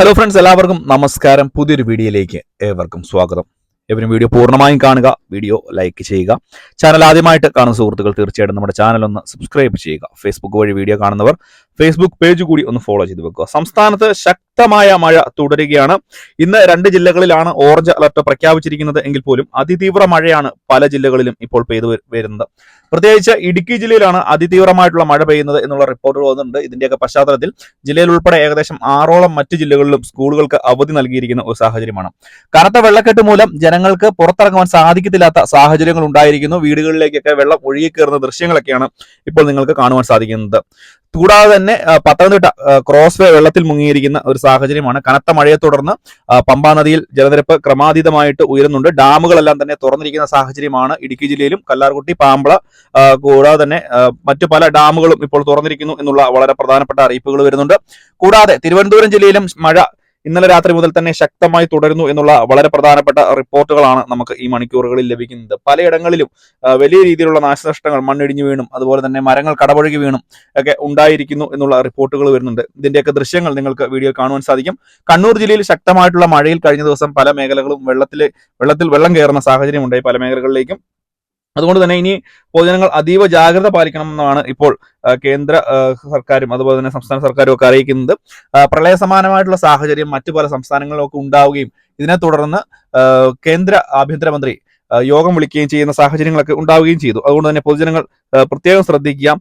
Hello friends എല്ലാവർക്കും നമസ്കാരം. പുതിയൊരു വീഡിയോയിലേക്ക് ഏവർക്കും സ്വാഗതം. എവരും വീഡിയോ പൂർണമായും കാണുക വീഡിയോ ലൈക്ക് ചെയ്യുക. ചാനൽ ആദ്യമായിട്ട് കാണുന്ന സുഹൃത്തുക്കൾ തീർച്ചയായിട്ടും നമ്മുടെ ചാനൽ ഒന്ന് സബ്സ്ക്രൈബ് ചെയ്യുക. ഫേസ്ബുക്ക് വഴി വീഡിയോ കാണുന്നവർ ഫേസ്ബുക്ക് പേജ് കൂടി ഒന്ന് ഫോളോ ചെയ്ത് വെക്കുക. സംസ്ഥാനത്ത് ശക്തമായ മഴ തുടരുകയാണ്. ഇന്ന് രണ്ട് ജില്ലകളിലാണ് ഓറഞ്ച് അലർട്ട് പ്രഖ്യാപിച്ചിരിക്കുന്നത്. എങ്കിൽ പോലും അതിതീവ്ര മഴയാണ് പല ജില്ലകളിലും ഇപ്പോൾ പെയ്തു വരുന്നത്. പ്രത്യേകിച്ച് ഇടുക്കി ജില്ലയിലാണ് അതിതീവ്രമായിട്ടുള്ള മഴ പെയ്യുന്നത് എന്നുള്ള റിപ്പോർട്ടുകൾ വന്നിട്ടുണ്ട്. ഇതിന്റെയൊക്കെ പശ്ചാത്തലത്തിൽ ജില്ലയിൽ ഉൾപ്പെടെ ഏകദേശം ആറോളം മറ്റ് ജില്ലകളിലും സ്കൂളുകൾക്ക് അവധി നൽകിയിരിക്കുന്ന ഒരു സാഹചര്യമാണ്. കനത്ത വെള്ളക്കെട്ട് മൂലം ജനങ്ങൾക്ക് പുറത്തിറങ്ങുവാൻ സാധിക്കത്തില്ലാത്ത സാഹചര്യങ്ങൾ ഉണ്ടായിരിക്കുന്നു. വീടുകളിലേക്കൊക്കെ വെള്ളം ഒഴുകിക്കയറുന്ന ദൃശ്യങ്ങളൊക്കെയാണ് ഇപ്പോൾ നിങ്ങൾക്ക് കാണുവാൻ സാധിക്കുന്നത്. കൂടാതെ തന്നെ പത്തനംതിട്ട ക്രോസ് വേ വെള്ളത്തിൽ മുങ്ങിയിരിക്കുന്ന ഒരു സാഹചര്യമാണ്. കനത്ത മഴയെ തുടർന്ന് പമ്പാ നദിയിൽ ജലനിരപ്പ് ക്രമാതീതമായിട്ട് ഉയരുന്നുണ്ട്. ഡാമുകളെല്ലാം തന്നെ തുറന്നിരിക്കുന്ന സാഹചര്യമാണ് ഇടുക്കി ജില്ലയിലും. കല്ലാർകുട്ടി പാമ്പള കൂടാതെ തന്നെ മറ്റു പല ഡാമുകളും ഇപ്പോൾ തുറന്നിരിക്കുന്നു എന്നുള്ള വളരെ പ്രധാനപ്പെട്ട അറിയിപ്പുകൾ വരുന്നുണ്ട്. കൂടാതെ തിരുവനന്തപുരം ജില്ലയിലും മഴ ഇന്നലെ രാത്രി മുതൽ തന്നെ ശക്തമായി തുടരുന്നു എന്നുള്ള വളരെ പ്രധാനപ്പെട്ട റിപ്പോർട്ടുകളാണ് നമുക്ക് ഈ മണിക്കൂറുകളിൽ ലഭിക്കുന്നത്. പലയിടങ്ങളിലും വലിയ രീതിയിലുള്ള നാശനഷ്ടങ്ങൾ മണ്ണിടിഞ്ഞു വീണും അതുപോലെ തന്നെ മരങ്ങൾ കടപുഴകി വീണും ഒക്കെ ഉണ്ടായിരിക്കുന്നു എന്നുള്ള റിപ്പോർട്ടുകൾ വരുന്നുണ്ട്. ഇതിന്റെയൊക്കെ ദൃശ്യങ്ങൾ നിങ്ങൾക്ക് വീഡിയോ കാണുവാൻ സാധിക്കും. കണ്ണൂർ ജില്ലയിൽ ശക്തമായിട്ടുള്ള മഴയിൽ കഴിഞ്ഞ ദിവസം പല മേഖലകളും വെള്ളത്തിൽ വെള്ളത്തിൽ വെള്ളം കയറുന്ന സാഹചര്യം ഉണ്ടായി പല മേഖലകളിലേക്കും. അതുകൊണ്ട് തന്നെ ഇനി പൊതുജനങ്ങൾ അതീവ ജാഗ്രത പാലിക്കണം എന്നാണ് ഇപ്പോൾ കേന്ദ്ര സർക്കാരും അതുപോലെ തന്നെ സംസ്ഥാന സർക്കാരും ഒക്കെ അറിയിക്കുന്നത്. പ്രളയ സമാനമായിട്ടുള്ള സാഹചര്യം മറ്റു പല സംസ്ഥാനങ്ങളിലൊക്കെ ഉണ്ടാവുകയും ഇതിനെ തുടർന്ന് കേന്ദ്ര ആഭ്യന്തരമന്ത്രി യോഗം വിളിക്കുകയും ചെയ്യുന്ന സാഹചര്യങ്ങളൊക്കെ ഉണ്ടാവുകയും ചെയ്തു. അതുകൊണ്ട് തന്നെ പൊതുജനങ്ങൾ പ്രത്യേകം ശ്രദ്ധിക്കുക.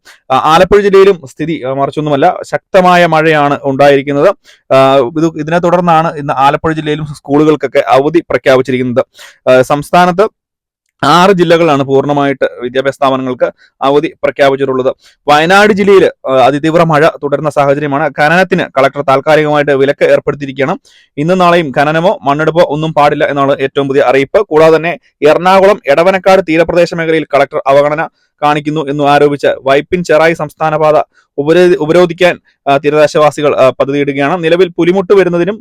ആലപ്പുഴ ജില്ലയിലും സ്ഥിതി മറിച്ചൊന്നുമല്ല ശക്തമായ മഴയാണ് ഉണ്ടായിരിക്കുന്നത്. ഇത് ഇതിനെ തുടർന്നാണ് ഇന്ന് ആലപ്പുഴ ജില്ലയിലും സ്കൂളുകൾക്കൊക്കെ അവധി പ്രഖ്യാപിച്ചിരിക്കുന്നത്. സംസ്ഥാനത്ത് ആറ് ജില്ലകളാണ് പൂർണമായിട്ട് വിദ്യാഭ്യാസ സ്ഥാപനങ്ങൾക്ക് അവധി പ്രഖ്യാപിച്ചിട്ടുള്ളത്. വയനാട് ജില്ലയിൽ അതിതീവ്ര മഴ തുടരുന്ന സാഹചര്യമാണ്. ഖനനത്തിന് കളക്ടർ താൽക്കാലികമായിട്ട് വിലക്ക് ഏർപ്പെടുത്തിയിരിക്കണം ഇന്നും നാളെയും ഖനനമോ മണ്ണെടുപ്പോ ഒന്നും പാടില്ല എന്നാണ് ഏറ്റവും പുതിയ അറിയിപ്പ്. കൂടാതെ തന്നെ എറണാകുളം എടവനക്കാട് തീരപ്രദേശ മേഖലയിൽ കളക്ടർ അവഗണന കാണിക്കുന്നു എന്ന് ആരോപിച്ച് വൈപ്പിൻ ചെറായി സംസ്ഥാന പാത ഉപരോധി ഉപരോധിക്കാൻ തീരദേശവാസികൾ പദ്ധതിയിടുകയാണ്. നിലവിൽ പുലിമുട്ട് വരുന്നതിനും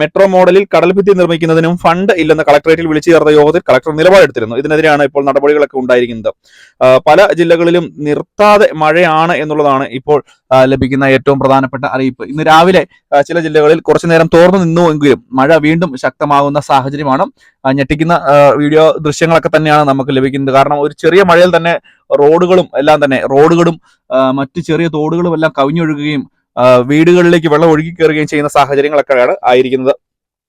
മെട്രോ മോഡലിൽ കടൽഭിത്തി നിർമ്മിക്കുന്നതിനും ഫണ്ട് ഇല്ലെന്ന് കളക്ടറേറ്റിൽ വിളിച്ചു ചേർന്ന യോഗത്തിൽ കളക്ടർ നിലപാടെടുത്തിരുന്നു. ഇതിനെതിരെയാണ് ഇപ്പോൾ നടപടികളൊക്കെ ഉണ്ടായിരിക്കുന്നത്. പല ജില്ലകളിലും നിർത്താതെ മഴയാണ് എന്നുള്ളതാണ് ഇപ്പോൾ ലഭിക്കുന്ന ഏറ്റവും പ്രധാനപ്പെട്ട അറിയിപ്പ്. ഇന്ന് രാവിലെ ചില ജില്ലകളിൽ കുറച്ചു നേരം തോർന്നു നിന്നുവെങ്കിലും മഴ വീണ്ടും ശക്തമാകുന്ന സാഹചര്യമാണ്. ഞെട്ടിക്കുന്ന വീഡിയോ ദൃശ്യങ്ങളൊക്കെ തന്നെയാണ് നമുക്ക് ലഭിക്കുന്നത്. കാരണം ഒരു ചെറിയ മഴയിൽ തന്നെ റോഡുകളും എല്ലാം തന്നെ റോഡുകളും മറ്റ് ചെറിയ തോടുകളും എല്ലാം കവിഞ്ഞൊഴുകുകയും വീടുകളിലേക്ക് വെള്ളം ഒഴുകി കയറുകയും ചെയ്യുന്ന സാഹചര്യങ്ങളൊക്കെയാണ് ആയിരിക്കുന്നത്.